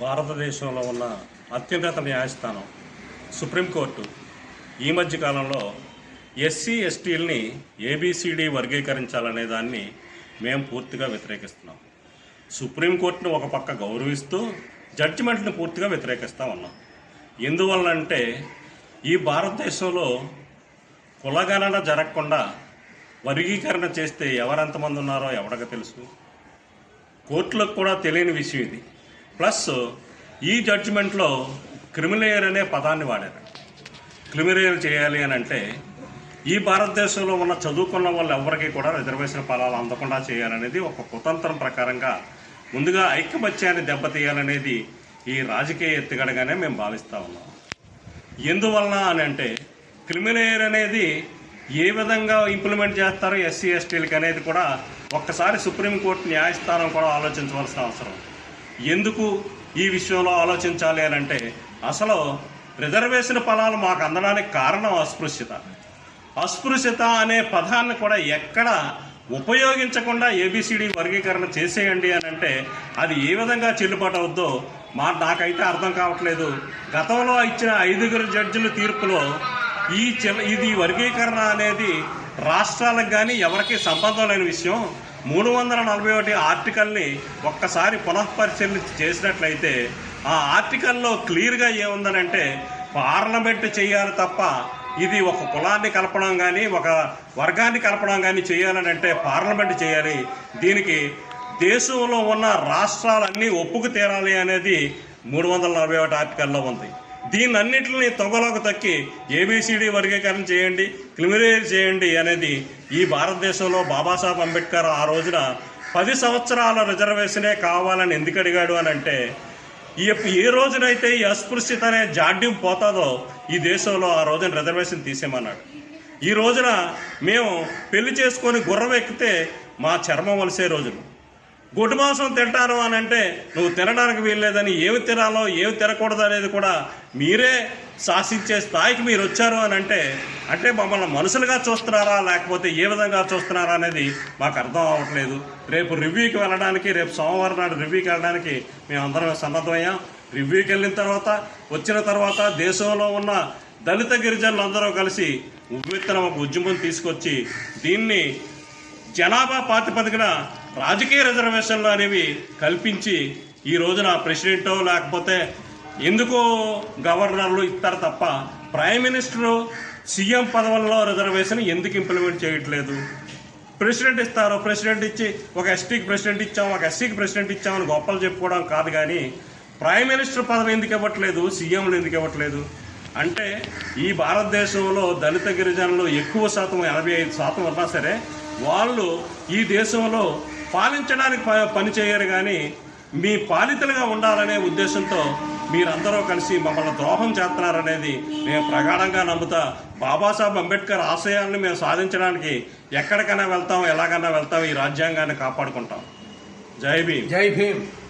భారతదేశంలో ఉన్న అత్యున్నత న్యాయస్థానం సుప్రీంకోర్టు ఈ మధ్య కాలంలో ఎస్సీ ఎస్టీల్ని ఏబిసిడి వర్గీకరించాలనే దాన్ని మేము పూర్తిగా వ్యతిరేకిస్తున్నాం. సుప్రీంకోర్టును ఒక పక్క గౌరవిస్తూ జడ్జిమెంట్ని పూర్తిగా వ్యతిరేకిస్తూ ఉన్నాం. ఎందువల్లంటే ఈ భారతదేశంలో కులగణన జరగకుండా వర్గీకరణ చేస్తే ఎవరెంతమంది ఉన్నారో ఎవరికి తెలుసు? కోర్టులకు కూడా తెలియని విషయం ఇది. ప్లస్ ఈ జడ్జిమెంట్లో క్రిమిలేయర్ అనే పదాన్ని వాడారు. క్రిమిలేయర్ చేయాలి అని అంటే ఈ భారతదేశంలో ఉన్న చదువుకున్న వాళ్ళు ఎవరికి కూడా రిజర్వేషన్ ఫలాలు అందకుండా చేయాలనేది ఒక కుతంత్రం ప్రకారంగా ముందుగా ఐక్యమత్యాన్ని దెబ్బతీయాలనేది ఈ రాజకీయ ఎత్తుగడగానే మేము భావిస్తూ ఉన్నాం. ఎందువలన అని అంటే క్రిమిలేయర్ అనేది ఏ విధంగా ఇంప్లిమెంట్ చేస్తారో ఎస్సీ ఎస్టీలకు అనేది కూడా ఒక్కసారి సుప్రీంకోర్టు న్యాయస్థానం కూడా ఆలోచించవలసిన అవసరం. ఎందుకు ఈ విషయంలో ఆలోచించాలి అని అంటే అసలు రిజర్వేషన్ ఫలాలు మాకు అందడానికి కారణం అస్పృశ్యత. అస్పృశ్యత అనే పదాన్ని కూడా ఎక్కడ ఉపయోగించకుండా ఏబిసిడి వర్గీకరణ చేసేయండి అని అంటే అది ఏ విధంగా చెల్లుబాటు అవుద్దో మా నాకైతే అర్థం కావట్లేదు. గతంలో ఇచ్చిన ఐదుగురు జడ్జిల తీర్పులో ఈ చెల ఇది వర్గీకరణ అనేది రాష్ట్రాలకు కానీ ఎవరికి సంబంధం లేని విషయం. మూడు వందల నలభై ఒకటి ఆర్టికల్ని ఒక్కసారి పునఃపరిశీలన చేసినట్లయితే ఆ ఆర్టికల్లో క్లియర్గా ఏముందనంటే పార్లమెంట్ చేయాలి తప్ప ఇది ఒక కులాన్ని కలపడం కానీ ఒక వర్గాన్ని కలపడం కానీ చేయాలని అంటే పార్లమెంట్ చేయాలి. దీనికి దేశంలో ఉన్న రాష్ట్రాలన్నీ ఒప్పుకు తీరాలి అనేది మూడు వందల నలభై ఒకటి ఆర్టికల్లో ఉంది. దీన్నన్నింటిని తొగలోకి తక్కి ఏబిసిడి వర్గీకరణ చేయండి క్లిమిరేజ్ చేయండి అనేది ఈ భారతదేశంలో బాబాసాహెబ్ అంబేద్కర్ ఆ రోజున పది సంవత్సరాల రిజర్వేషనే కావాలని ఎందుకు అడిగాడు అని అంటే ఈ ఏ రోజునైతే ఈ అస్పృశ్యత అనే జాడ్యం పోతాదో ఈ దేశంలో ఆ రోజున రిజర్వేషన్ తీసేమన్నాడు ఈ రోజున మేము పెళ్ళి చేసుకొని గుర్రం ఎక్కితే మా చర్మం వలిసే రోజులు. గొడ్డు మాంసం తింటాను అని అంటే నువ్వు తినడానికి వీల్లేదని ఏమి తినాలో ఏమి తినకూడదు అనేది కూడా మీరే శాసించే స్థాయికి మీరు వచ్చారు అని అంటే అంటే మమ్మల్ని మనుషులుగా చూస్తున్నారా లేకపోతే ఏ విధంగా చూస్తున్నారా అనేది మాకు అర్థం అవ్వట్లేదు. రేపు రివ్యూకి వెళ్ళడానికి రేపు సోమవారం నాడు రివ్యూకి వెళ్ళడానికి మేమందరం సన్నద్ధమయ్యాం. రివ్యూకి వెళ్ళిన తర్వాత వచ్చిన తర్వాత దేశంలో ఉన్న దళిత గిరిజనులందరూ కలిసి ఉవ్వెత్తన ఒక ఉద్యమం తీసుకొచ్చి దీన్ని జనాభా ప్రాతిపదికన రాజకీయ రిజర్వేషన్లు అనేవి కల్పించి ఈ రోజున ప్రెసిడెంటో లేకపోతే ఎందుకో గవర్నర్లు ఇస్తారు తప్ప ప్రైమ్ మినిస్టరు సీఎం పదవుల్లో రిజర్వేషన్ ఎందుకు ఇంప్లిమెంట్ చేయట్లేదు? ప్రెసిడెంట్ ఇస్తారు ప్రెసిడెంట్ ఇచ్చి ఒక ఎస్టీకి ప్రెసిడెంట్ ఇచ్చాం ఒక ఎస్సీకి ప్రెసిడెంట్ ఇచ్చామని గొప్పలు చెప్పుకోవడం కాదు కానీ ప్రైమ్ మినిస్టర్ పదవి ఎందుకు ఇవ్వట్లేదు సీఎంలు ఎందుకు ఇవ్వట్లేదు? అంటే ఈ భారతదేశంలో దళిత గిరిజనులు ఎక్కువ శాతం ఎనభై ఐదు శాతం ఉన్నా సరే వాళ్ళు ఈ దేశంలో పాలించడానికి ప- పని చేయరు కానీ మీ పాలితులుగా ఉండాలనే ఉద్దేశంతో మీరందరూ కలిసి మమ్మల్ని ద్రోహం చేస్తున్నారనేది మేము ప్రగాఢంగా నమ్ముతా. బాబాసాహెబ్ అంబేద్కర్ ఆశయాలను మేము సాధించడానికి ఎక్కడికైనా వెళ్తాం ఎలాగైనా వెళ్తాం ఈ రాజ్యాంగాన్ని కాపాడుకుంటాం. జై భీమ్. జై భీమ్.